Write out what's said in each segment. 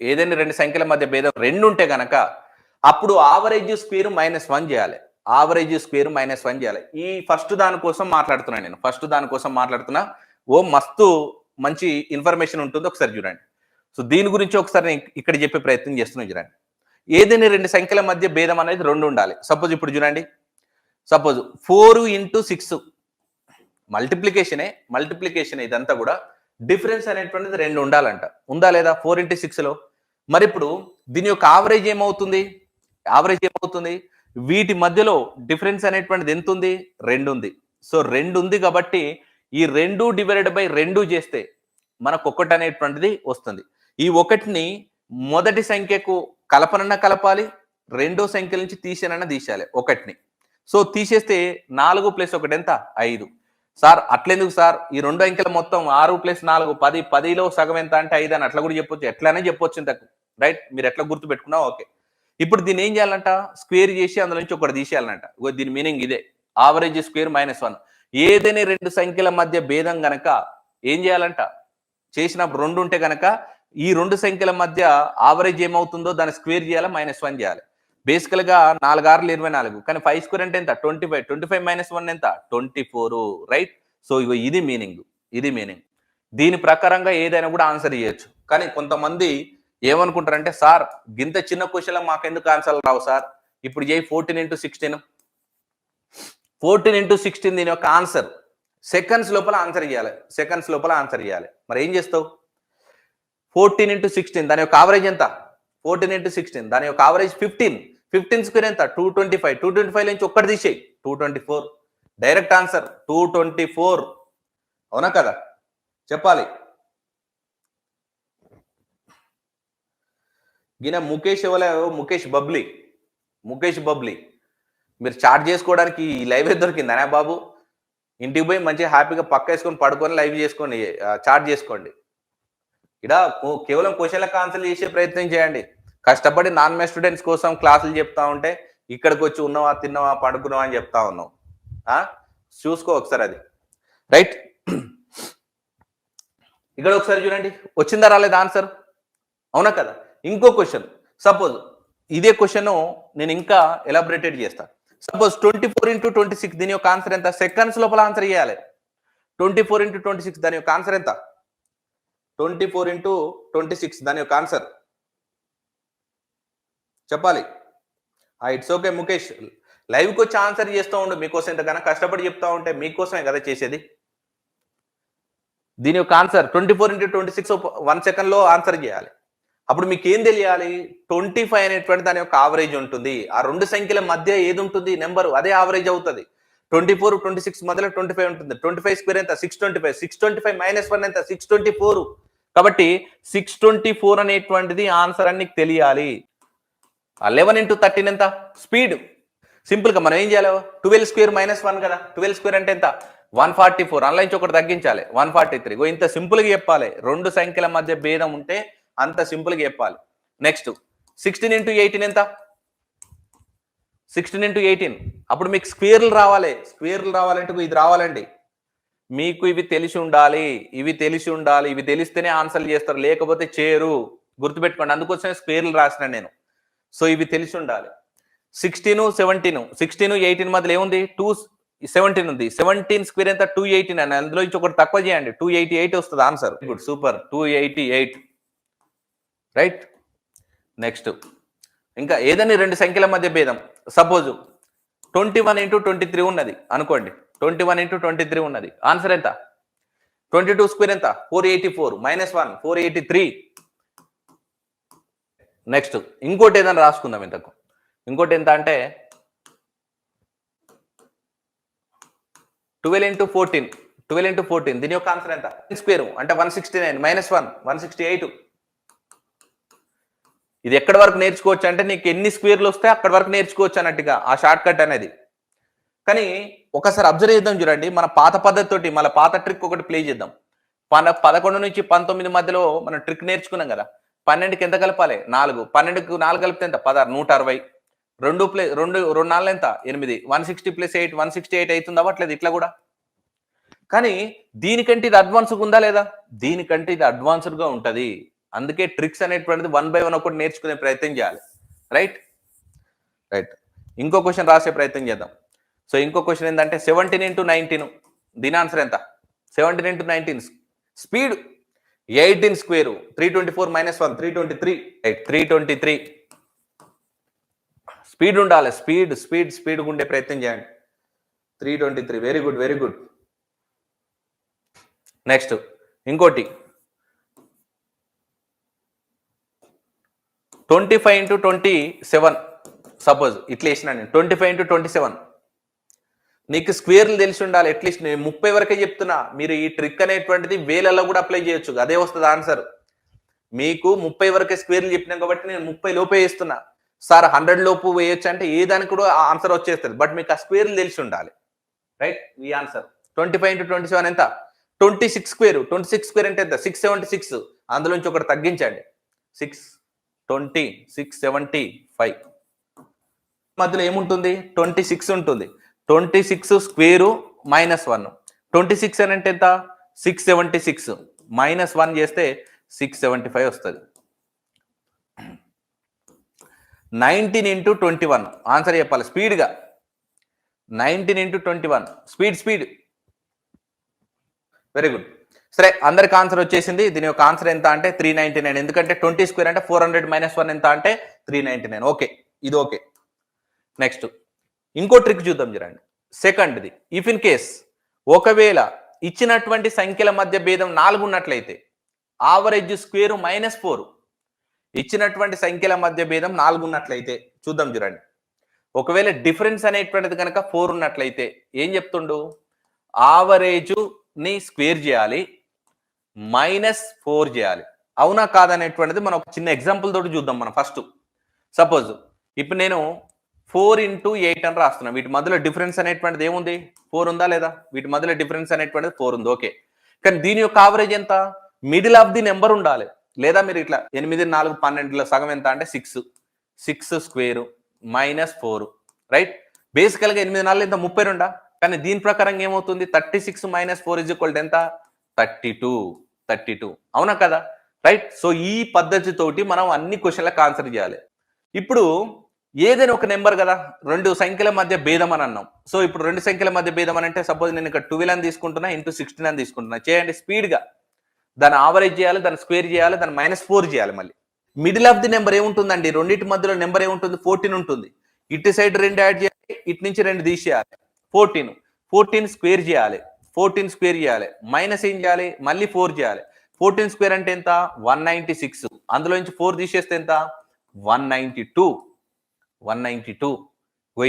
ఏదైనా రెండు సంఖ్యల మధ్య భేదం రెండు ఉంటే కనుక అప్పుడు ఆవరేజ్ స్క్వేర్ మైనస్ వన్ చేయాలి. ఆవరేజ్ స్క్వేర్ మైనస్ వన్ చేయాలి. ఈ ఫస్ట్ దానికోసం మాట్లాడుతున్నా నేను. ఫస్ట్ దానికోసం మాట్లాడుతున్నా. ఓ మస్తు మంచి ఇన్ఫర్మేషన్ ఉంటుంది ఒకసారి చూడండి. సో దీని గురించి ఒకసారి నేను ఇక్కడ చెప్పే ప్రయత్నం చేస్తున్నాను చూడండి. ఏదైనా రెండు సంఖ్యల మధ్య భేదం అనేది రెండు ఉండాలి. సపోజ్ ఇప్పుడు చూడండి. సపోజ్ ఫోర్ ఇంటూ సిక్స్ మల్టిప్లికేషనే మల్టిప్లికేషన్ ఇదంతా కూడా డిఫరెన్స్ అనేటువంటిది రెండు ఉండాలంట. ఉందా లేదా? ఫోర్ ఇంటూ సిక్స్లో మరి ఇప్పుడు దీని యొక్క ఆవరేజ్ ఏమవుతుంది? ఆవరేజ్ ఏమవుతుంది? వీటి మధ్యలో డిఫరెన్స్ అనేటువంటిది ఎంత ఉంది రెండు ఉంది. సో రెండు ఉంది కాబట్టి ఈ రెండు డివైడెడ్ బై రెండు చేస్తే మనకు ఒకటి అనేటువంటిది వస్తుంది. ఈ ఒకటిని మొదటి సంఖ్యకు కలపనన్న కలపాలి రెండో సంఖ్య నుంచి తీసేనన్నా తీసేయాలి ఒకటిని. సో తీసేస్తే నాలుగు ప్లస్ ఒకటి ఎంత? ఐదు. సార్ అట్లెందుకు సార్? ఈ రెండు అంకెల మొత్తం ఆరు ప్లస్ నాలుగు పది పదిలో సగం ఎంత అంటే ఐదు అని అట్లా కూడా చెప్పొచ్చు. ఎట్లానే చెప్పొచ్చు ఇంతకు. రైట్? మీరు ఎట్లా గుర్తు పెట్టుకున్నా ఓకే. ఇప్పుడు దీన్ని ఏం చేయాలంట? స్క్వేర్ చేసి అందులో నుంచి ఒకటి తీసేయాలంట. దీని మీనింగ్ ఇదే. ఆవరేజ్ స్క్వేర్ మైనస్ వన్ ఏదైనా రెండు సంఖ్యల మధ్య భేదం గనక ఏం చేయాలంట? చేసినప్పుడు రెండు ఉంటే గనక ఈ రెండు సంఖ్యల మధ్య ఆవరేజ్ ఏమవుతుందో దాన్ని స్క్వేర్ చేయాలి? మైనస్ వన్ చేయాలి. బేసికల్గా ఇరవై నాలుగు. కానీ ఫైవ్ స్క్వేర్ అంటే ఎంత? Twenty five. Twenty five minus one ఎంత? Twenty four. రైట్? సో ఇగో ఇది మీనింగ్. ఇది మీనింగ్. దీని ప్రకారంగా ఏదైనా కూడా ఆన్సర్ చేయొచ్చు కానీ కొంతమంది ఏమనుకుంటారంటే సార్ గింత చిన్న క్వశ్చన్ మాకెందుకు ఆన్సర్ రావు సార్? ఇప్పుడు చేయి fourteen into sixteen? Fourteen into sixteen దీని యొక్క ఆన్సర్. సెకండ్స్ లోపల ఆన్సర్ చేయాలి సెకండ్స్ లోపల ఆన్సర్ చేయాలి మరి ఏం చేస్తావు? ఫోర్టీన్ ఇంటూ సిక్స్టీన్ దాని యొక్క ఆవరేజ్ ఎంత? Fourteen into sixteen. దాని యొక్క ఆవరేజ్ ఫిఫ్టీన్. ఫిఫ్టీన్ స్క్వేర్ ఎంత? Two twenty five two twenty five నుంచి ఒక్కటి తీసేయి. Two twenty four direct answer two twenty four అవునా కదా? చెప్పాలి. ఈయన ముఖేష్ ఎవరో ముఖేష్ బబ్లీ. ముఖేష్ బబ్లీ. మీరు చార్జ్ చేసుకోవడానికి ఈ లైవ్ దొరికిందనే బాబు? ఇంటికి పోయి మంచిగా హ్యాపీగా పక్క వేసుకొని పడుకొని లైవ్ చేసుకోండి చార్జ్ చేసుకోండి. ఇక్కడ కేవలం క్వశ్చన్లకు ఆన్సర్ చేసే ప్రయత్నం చేయండి. కష్టపడి నాన్ మే స్టూడెంట్స్ కోసం క్లాసులు చెప్తా ఉంటే ఇక్కడికి వచ్చి ఉన్నావా తిన్నావా పడుకున్నావా అని చెప్తా ఉన్నావు. ఆ? చూసుకో ఒకసారి అది. రైట్ ఇక్కడ ఒకసారి చూడండి. వచ్చిందా రాలేదు ఆన్సర్ అవునా కదా? ఇంకో క్వశ్చన్ సపోజ్ ఇదే క్వశ్చన్ నేను ఇంకా ఎలాబరేటెడ్ చేస్తా. Suppose twenty four into twenty six దీని యొక్క ఆన్సర్ ఎంత? సెకండ్స్ లోపల ఆన్సర్ చేయాలి. Twenty four into twenty six దాని యొక్క ఆన్సర్ ఎంత? Twenty four into twenty six దాని యొక్క ఆన్సర్ చెప్పాలి. It's okay Mukesh. లైవ్కి వచ్చి ఆన్సర్ చేస్తూ ఉండు మీకోసం ఎంతగానో కష్టపడి చెప్తా ఉంటే మీకోసమే కదా చేసేది? దీని యొక్క answer twenty four into twenty six one సెకండ్లో ఆన్సర్ చేయాలి. అప్పుడు మీకు ఏం తెలియాలి? ట్వంటీ ఫైవ్ అనేటువంటి దాని యొక్క ఆవరేజ్ ఉంటుంది. ఆ రెండు సంఖ్యల మధ్య ఏది ఉంటుంది? నెంబర్ అదే ఆవరేజ్ అవుతుంది. ట్వంటీ ఫోర్ ట్వంటీ సిక్స్ మధ్యలో ట్వంటీ ఫైవ్ ఉంటుంది. ట్వంటీ ఫైవ్ స్క్వేర్ ఎంత? Six twenty five six twenty five minus one ఎంత? సిక్స్ ట్వంటీ ఫోర్ కాబట్టి సిక్స్ ట్వంటీ ఫోర్ అనేటువంటిది ఆన్సర్ అని నీకు తెలియాలి. ఆ లెవెన్ ఇంటూ థర్టీన్ ఎంత? స్పీడ్. సింపుల్గా మనం ఏం చేయాలి? ట్వెల్వ్ స్క్వేర్ మైనస్ వన్ కదా. ట్వెల్వ్ స్క్వేర్ అంటే ఎంత? One forty four. నుంచి ఒకటి తగ్గించాలి. One forty three. ఇంత సింపుల్గా చెప్పాలి. రెండు సంఖ్యల మధ్య భేదం ఉంటే అంత సింపుల్గా చెప్పాలి. నెక్స్ట్ సిక్స్టీన్ ఇంటూ ఎయిటీన్ ఎంత? Sixteen into eighteen. అప్పుడు మీకు స్క్వేర్లు రావాలి. స్క్వేర్లు రావాలంటే ఇది రావాలండి. మీకు ఇవి తెలిసి ఉండాలి. ఇవి తెలిసి ఉండాలి. ఇవి తెలిస్తేనే ఆన్సర్లు చేస్తారు. లేకపోతే చేయరు గుర్తుపెట్టుకోండి. అందుకోసమే స్క్వేర్లు రాసిన నేను. సో ఇవి తెలిసి ఉండాలి. సిక్స్టీన్ సెవెంటీన్ సిక్స్టీన్ ఎయిటీన్ మధ్యలో ఏముంది? టూ సెవెంటీన్ ఉంది. సెవెంటీన్ స్క్వేర్ ఎంత? టూ ఎయిటీన్ అని అందులో నుంచి ఒకటి తక్కువ చేయండి. టూ ఎయిటీ ఎయిట్ వస్తుంది answer good super two eighty eight right next ఇంకా ఏదని? రెండు సంఖ్యల మధ్య భేదం. Suppose twenty one into twenty three ఉన్నది. అనుకోండి. Twenty one into twenty three ఉన్నది. ఆన్సర్ ఎంత? ట్వంటీ టూ స్క్వేర్ ఎంత? Four eighty four minus one four eighty three next ఇంకోటి ఏదైనా రాసుకుందాం ఇంతకు. ఇంకోటి ఎంత అంటే twelve into fourteen twelve into fourteen దీని యొక్క ఆన్సర్ ఎంత? స్క్వేర్ అంటే one sixty nine minus one one sixty eight ఇది ఎక్కడి వరకు నేర్చుకోవచ్చు అంటే నీకు ఎన్ని స్క్వేర్లు వస్తే అక్కడి వరకు నేర్చుకోవచ్చు అన్నట్టుగా ఆ షార్ట్ కట్ అనేది. కానీ ఒకసారి అబ్జర్వ్ చేద్దాం చూడండి మన పాత పద్ధతితోటి మన పాత ట్రిక్ ఒకటి ప్లే చేద్దాం. మన పదకొండు నుంచి పంతొమ్మిది మధ్యలో మనం ట్రిక్ నేర్చుకున్నాం కదా. పన్నెండుకి ఎంత కలపాలి? నాలుగు. పన్నెండుకు నాలుగు కలిపితే ఎంత? పదహారు. నూట అరవై. రెండు ప్లే రెండు రెండు నాలుగు ఎంత? ఎనిమిది. One sixty plus eight. One sixty eight అవుతుంది? అవ్వట్లేదు. ఇట్లా కూడా. కానీ దీనికంటే ఇది అడ్వాన్స్గా ఉందా లేదా? దీనికంటే ఇది అడ్వాన్స్డ్గా ఉంటుంది. అందుకే ట్రిక్స్ అనేటువంటిది వన్ బై వన్ ఒకటి నేర్చుకునే ప్రయత్నం చేయాలి. రైట్ రైట్ ఇంకో క్వశ్చన్ రాసే ప్రయత్నం చేద్దాం. సో ఇంకో క్వశ్చన్ ఏంటంటే సెవెంటీన్ ఇంటూ నైన్టీన్ దీని ఆన్సర్ ఎంత? Seventeen into nineteen speed eighteen square three twenty four minus one three twenty three eight three twenty three speed ఉండాలి స్పీడ్ స్పీడ్ స్పీడ్ ఉండే ప్రయత్నం చేయండి. Three twenty three very good very good next ఇంకోటి. Twenty five into twenty seven suppose ఇట్లా వేసిన నేను. Twenty five into twenty seven నీకు స్క్వేర్లు తెలిసి ఉండాలి అట్లీస్ట్ నేను ముప్పై వరకే చెప్తున్నా. మీరు ఈ ట్రిక్ అనేటువంటిది వేలలో కూడా అప్లై చేయొచ్చు. అదే వస్తుంది ఆన్సర్ మీకు ముప్పై వరకే స్క్వేర్లు చెప్పినాం కాబట్టి నేను ముప్పై లోపే వేస్తున్నా. సార్ హండ్రెడ్ లోపు వేయొచ్చు అంటే ఏ దానికి కూడా ఆన్సర్ వచ్చేస్తుంది. బట్ మీకు ఆ స్క్వేర్లు తెలిసి ఉండాలి. రైట్ ఈ answer twenty five into twenty seven ఎంత? Twenty six square twenty six square అంటే ఎంత? సిక్స్ సెవెంటీ సిక్స్ అందులోంచి ఒకటి తగ్గించండి. Six twenty six seventy five మధ్యలో ఏముంటుంది? ట్వంటీ సిక్స్ ఉంటుంది. Twenty six square minus one. Twenty six అని అంటే ఎంత? Six seventy six. Minus one చేస్తే సిక్స్ సెవెంటీ ఫైవ్ వస్తుంది. Nineteen into twenty one. Answer చెప్పాలి స్పీడ్గా. Nineteen into twenty one. Speed speed. Very good. సరే అందరికి ఆన్సర్ వచ్చేసింది. దీని యొక్క ఆన్సర్ ఎంత అంటే త్రీ నైన్టీ నైన్. ఎందుకంటే ట్వంటీ స్క్వేర్ అంటే ఫోర్ హండ్రెడ్ మైనస్ వన్ ఎంత అంటే త్రీ నైన్టీ నైన్. ఓకే ఇది ఓకే. నెక్స్ట్. ఇంకో ట్రిక్ చూద్దాం చూడండి సెకండ్ది ఇఫ్ ఇన్ కేస్ ఒకవేళ ఇచ్చినటువంటి సంఖ్యల మధ్య భేదం నాలుగు ఉన్నట్లయితే ఆవరేజ్ స్క్వేర్ మైనస్ ఫోర్ ఇచ్చినటువంటి సంఖ్యల మధ్య భేదం నాలుగు ఉన్నట్లయితే చూద్దాం చూడండి ఒకవేళ డిఫరెన్స్ అనేటువంటిది కనుక ఫోర్ ఉన్నట్లయితే ఏం చెప్తుండు? ఆవరేజ్ని స్క్వేర్ చేయాలి మైనస్ ఫోర్ చేయాలి. అవునా కాదనేటువంటిది మనం ఒక చిన్న ఎగ్జాంపుల్ తోటి చూద్దాం మనం ఫస్ట్ సపోజ్ ఇప్పుడు నేను ఫోర్ ఇంటూ ఎయిట్ అని రాస్తున్నాం. వీటి మధ్యలో డిఫరెన్స్ అనేటువంటిది ఏముంది? ఫోర్ ఉందా లేదా? వీటి మధ్యలో డిఫరెన్స్ అనేటువంటిది ఫోర్ ఉంది. ఓకే. కానీ దీని యొక్క ఆవరేజ్ ఎంత? మిడిల్ ఆఫ్ ది నెంబర్ ఉండాలి. లేదా మీరు ఇట్లా ఎనిమిది నాలుగు పన్నెండులో సగం ఎంత అంటే six six square minus four right బేసికల్గా ఎనిమిది నాలుగు ఎంత? ముప్పై రెండా? కానీ దీని ప్రకారం ఏమవుతుంది? Thirty six minus four is equal ఎంత? థర్టీ టూ థర్టీ టూ అవునా కదా? రైట్ సో ఈ పద్ధతితోటి మనం అన్ని క్వశ్చన్లకు ఆన్సర్ చేయాలి. ఇప్పుడు ఏదైనా ఒక నెంబర్ కదా? రెండు సంఖ్యల మధ్య భేదం అని అన్నాం. సో ఇప్పుడు రెండు సంఖ్యల మధ్య భేదం అని అంటే సపోజ్ నేను ఇక్కడ ట్వెల్వ్ అని తీసుకుంటున్నా ఇంటూ సిక్స్టీన్ అని తీసుకుంటున్నా. చేయండి స్పీడ్గా దాన్ని ఆవరేజ్ చేయాలి దాన్ని స్క్వేర్ చేయాలి దాన్ని మైనస్ ఫోర్ చేయాలి మళ్ళీ. మిడిల్ ఆఫ్ ది నెంబర్ ఏముంటుందండి? రెండింటి మధ్యలో నెంబర్ ఏముంటుంది? ఫోర్టీన్ ఉంటుంది. ఇటు సైడ్ రెండు యాడ్ చేయాలి ఇటు నుంచి రెండు తీసేయాలి. ఫోర్టీన్ ఫోర్టీన్ స్క్వేర్ చేయాలి. ఫోర్టీన్ స్క్వేర్ చేయాలి. మైనస్ ఏం చేయాలి? మళ్ళీ ఫోర్ చేయాలి. ఫోర్టీన్ స్క్వేర్ అంటే ఎంత? వన్ నైన్టీ సిక్స్ అందులో నుంచి ఫోర్ తీసేస్తే ఎంత? One ninety two one ninety two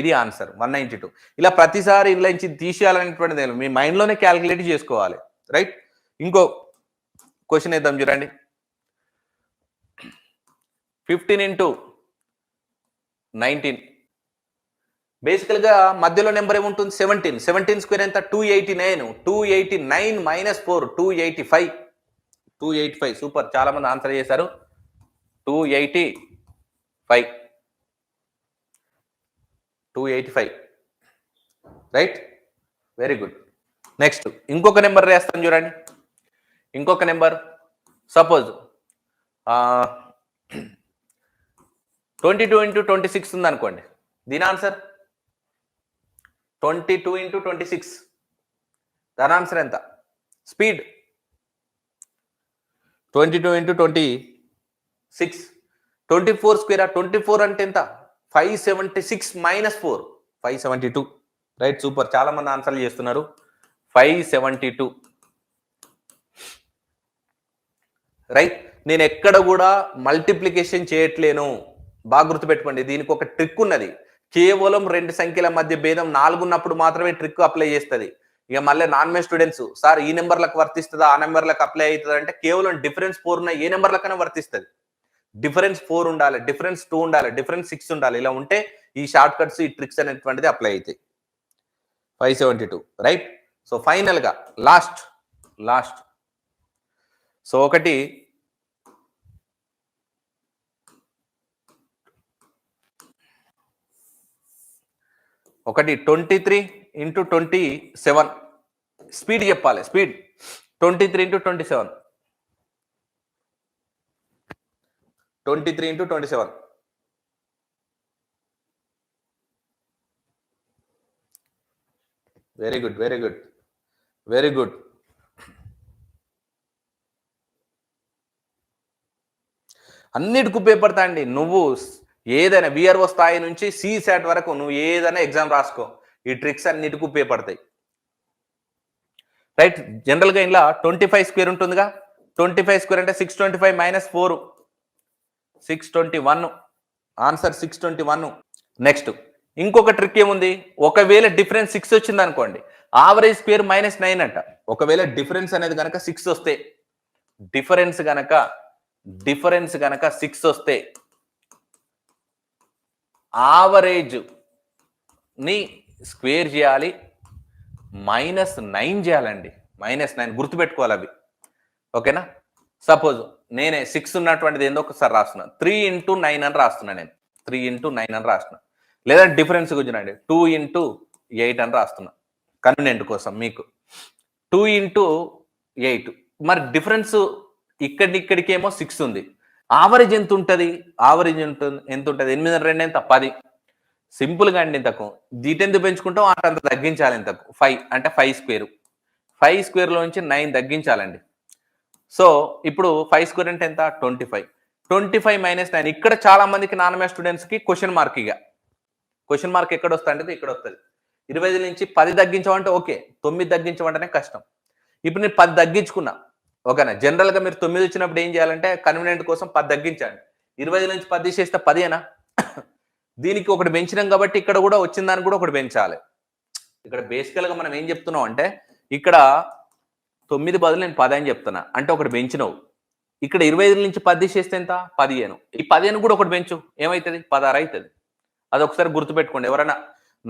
ఇది ఆన్సర్ వన్ నైంటీ టూ. ఇలా ప్రతిసారి ఇలా నుంచి తీసేయాలనేటువంటిది మీ మైండ్లోనే క్యాలిక్యులేట్ చేసుకోవాలి రైట్? ఇంకో క్వశ్చన్ వేద్దాం చూడండి. Fifteen into nineteen. బేసికల్గా మధ్యలో నెంబర్ ఏముంటుంది? సెవెంటీన్. సెవెంటీన్ స్క్వేర్ ఎంత? Two eighty nine. Two eighty nine minus four two eighty five. Two eighty five super. చాలా మంది ఆన్సర్ చేశారు. Two eighty five. Two eighty five right very good next ఇంకొక number వేస్తాను చూడండి. ఇంకొక number suppose twenty two into twenty six ఉంది అనుకోండి దీని answer twenty two into twenty six దాని ఆన్సర్ ఎంత? Speed twenty two into twenty six twenty four స్క్వేరా twenty four అంటే ఎంత? Five seventy six minus four five seventy two right super చాలా మంది ఆన్సర్లు చేస్తున్నారు. ఫైవ్ సెవెంటీ టూ రైట్ నేను ఎక్కడ కూడా మల్టిప్లికేషన్ చేయట్లేను. బాగా గుర్తుపెట్టుకోండి. దీనికి ఒక ట్రిక్ ఉన్నది. కేవలం రెండు సంఖ్యల మధ్య భేదం నాలుగు ఉన్నప్పుడు మాత్రమే ట్రిక్ అప్లై చేస్తుంది. ఇక మళ్ళీ నాన్ మే స్టూడెంట్స్ సార్ ఈ నెంబర్లకు వర్తిస్తుందా? ఆ నెంబర్లకు అప్లై అవుతుంది? అంటే కేవలం డిఫరెన్స్ ఫోర్ ఉన్న ఏ నెంబర్లకైనా వర్తిస్తుంది. డిఫరెన్స్ ఫోర్ ఉండాలి డిఫరెన్స్ టూ ఉండాలి డిఫరెన్స్ సిక్స్ ఉండాలి. ఇలా ఉంటే ఈ షార్ట్ కట్స్ ఈ ట్రిక్స్ అనేటువంటిది అప్లై అవుతాయి. Five seventy two right so ఫైనల్గా లాస్ట్ లాస్ట్ సో ఒకటి ఒకటి twenty three into twenty seven speed చెప్పాలి speed twenty three into twenty seven twenty three into twenty seven. Very good very good very good అన్నిటికి ఉపయోగపడతా అండి. నువ్వు ఏదైనా VRO స్థాయి నుంచి సిసాట్ వరకు నువ్వు ఏదైనా ఎగ్జామ్ రాసుకో. ఈ ట్రిక్స్ అన్నిటికు ఉపయోగపడతాయి. రైట్ జనరల్గా ఇలా ట్వంటీ ఫైవ్ స్క్వేర్ ఉంటుందిగా. ట్వంటీ ఫైవ్ స్క్వేర్ అంటే six twenty five minus four six twenty one answer six twenty one next ఇంకొక ట్రిక్ ఏముంది? ఒకవేళ డిఫరెన్స్ సిక్స్ వచ్చింది అనుకోండి ఆవరేజ్ స్క్వేర్ మైనస్ నైన్ అంట. ఒకవేళ డిఫరెన్స్ అనేది కనుక సిక్స్ వస్తే డిఫరెన్స్ గనక డిఫరెన్స్ గనక సిక్స్ వస్తే ఆవరేజ్ని స్క్వేర్ చేయాలి. మైనస్ నైన్ చేయాలండి. మైనస్ నైన్ గుర్తుపెట్టుకోవాలి అవి. ఓకేనా సపోజ్ నేనే సిక్స్ ఉన్నటువంటిది ఏందో ఒకసారి రాస్తున్నా. త్రీ ఇంటూ నైన్ అని రాస్తున్నా నేను. త్రీ ఇంటూ నైన్ అని రాస్తున్నా. లేదా డిఫరెన్స్ కూర్చునండి టూ ఇంటూ ఎయిట్ అని రాస్తున్నా. కన్వీనియంట్ కోసం మీకు. టూ ఇంటూ ఎయిట్ మరి డిఫరెన్స్ ఇక్కడి ఇక్కడికేమో సిక్స్ ఉంది. ఆవరేజ్ ఎంత ఉంటుంది? ఆవరేజ్ ఎంత ఎంత ఉంటుంది? ఎనిమిది రెండు ఎంత? పది. సింపుల్గా అండి ఇంతకు. దీటెందుకు పెంచుకుంటాం అంత తగ్గించాలి ఇంతకు. ఫైవ్ అంటే ఫైవ్ స్క్వేర్ ఫైవ్ స్క్వేర్లో నుంచి నైన్ తగ్గించాలండి. సో ఇప్పుడు ఫైవ్ స్క్వేర్ అంటే ఎంత? Twenty five twenty five minus nine ఇక్కడ చాలా మందికి నానమే స్టూడెంట్స్కి క్వశ్చన్ మార్క్ ఇక. క్వశ్చన్ మార్క్ ఎక్కడ వస్తుంది ఇక్కడ వస్తుంది ఇరవై ఐదు నుంచి పది తగ్గించమంటే ఓకే. తొమ్మిది తగ్గించమంటేనే కష్టం. ఇప్పుడు నేను పది తగ్గించుకున్నా. ఓకేనా? జనరల్గా మీరు తొమ్మిది వచ్చినప్పుడు ఏం చేయాలంటే కన్వీనియంట్ కోసం పది తగ్గించండి. ఇరవై ఐదు నుంచి పది చేస్తే పదేనా? దీనికి ఒకటి పెంచినాం కాబట్టి ఇక్కడ కూడా వచ్చిన దానికి కూడా ఒకటి పెంచాలి. ఇక్కడ బేసికల్గా మనం ఏం చెప్తున్నాం అంటే ఇక్కడ తొమ్మిది బదులు నేను పది అని చెప్తున్నా. అంటే ఒకటి పెంచినవు. ఇక్కడ ఇరవై ఐదు నుంచి పది చేస్తే ఎంత? పదిహేను. ఈ పదిహేను కూడా ఒకటి పెంచు. ఏమవుతుంది పదహారు అవుతుంది అది ఒకసారి గుర్తుపెట్టుకోండి. ఎవరైనా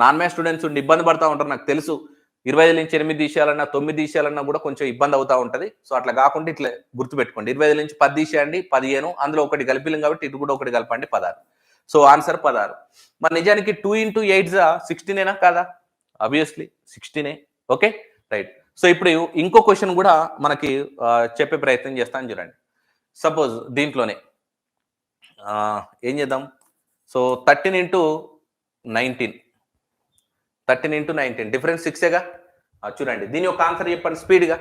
నాన్ మ్యాథ్ స్టూడెంట్స్ ఉండి ఇబ్బంది పడతా ఉంటారు నాకు తెలుసు. ఇరవై ఐదు నుంచి ఎనిమిది తీసేయాలన్నా తొమ్మిది తీసేయాలన్నా కూడా కొంచెం ఇబ్బంది అవుతా ఉంటుంది. సో అట్లా కాకుండా ఇట్లా గుర్తుపెట్టుకోండి. ఇరవై ఐదు నుంచి పది తీసేయండి పదిహేను. అందులో ఒకటి కలిపిలం కాబట్టి ఇటు కూడా ఒకటి కలపండి పదహారు. సో ఆన్సర్ పదహారు. మరి నిజానికి టూ ఇంటూ ఎయిట్ సిక్స్టీనేనా కాదా? అబ్వియస్లీ సిక్స్టీనే ఓకే రైట్ సో ఇప్పుడు ఇంకో క్వశ్చన్ కూడా మనకి చెప్పే ప్రయత్నం చేస్తాను చూడండి. సపోజ్ దీంట్లోనే ఏం చేద్దాం? So thirteen into nineteen thirteen into nineteen difference సిక్సేగా చూడండి. దీని యొక్క ఆన్సర్ చెప్పండి స్పీడ్గా